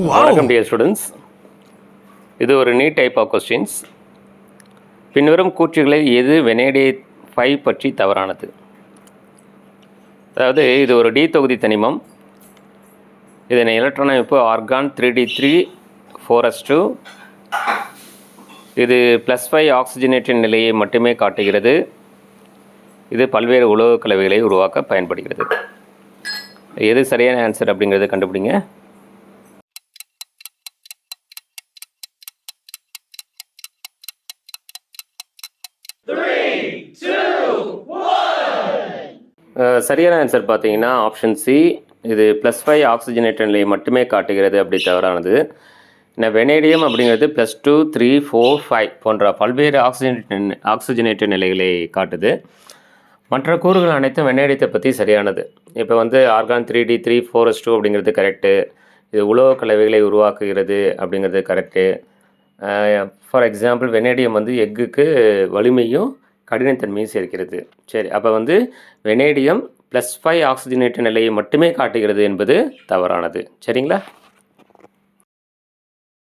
வணக்கம் dear students இது ஒரு நீட் டைப் ஆஃப் கொஸ்டின்ஸ் பின்வரும் கூற்றுகளில் எது வெனேடே ஃபைவ் பற்றி தவறானது? அதாவது இது ஒரு டி தொகுதி தனிமம். இதன் எலக்ட்ரான் அமைப்பு argon three D three four S two இது ப்ளஸ் ஃபைவ் ஆக்சிஜனேற்றின் நிலையை மட்டுமே காட்டுகிறது. இது பல்வேறு உலோகக் கலவைகளை உருவாக்க பயன்படுகிறது. எது சரியான ஆன்சர் அப்படிங்கிறத கண்டுபிடிங்க. சரியான ஆன்சர் பார்த்தீங்கன்னா ஆப்ஷன் சி இது ப்ளஸ் ஃபைவ் ஆக்சிஜனேற்ற நிலையை மட்டுமே காட்டுகிறது அப்படி தவறானது. என்ன வெனேடியம் அப்படிங்கிறது plus two three four five போன்ற பல்வேறு ஆக்சிஜன் ஆக்சிஜனேற்ற நிலைகளை காட்டுது. மற்ற கூறுகள் அனைத்தும் வெனேடியத்தை பற்றி சரியானது. இப்போ வந்து argon three D three four S two அப்படிங்கிறது கரெக்டு இது உலோக கலவைகளை உருவாக்குகிறது அப்படிங்கிறது கரெக்டு ஃபார் எக்ஸாம்பிள் வெனேடியம் வந்து எக்குக்கு வலிமையும் கடினத்தன்மையும் சேர்க்கிறது. சரி அப்போ வந்து வெனேடியம் ப்ளஸ் ஃபைவ் ஆக்சிஜனேற்ற நிலையை மட்டுமே காட்டுகிறது என்பது தவறானது. சரிங்களா?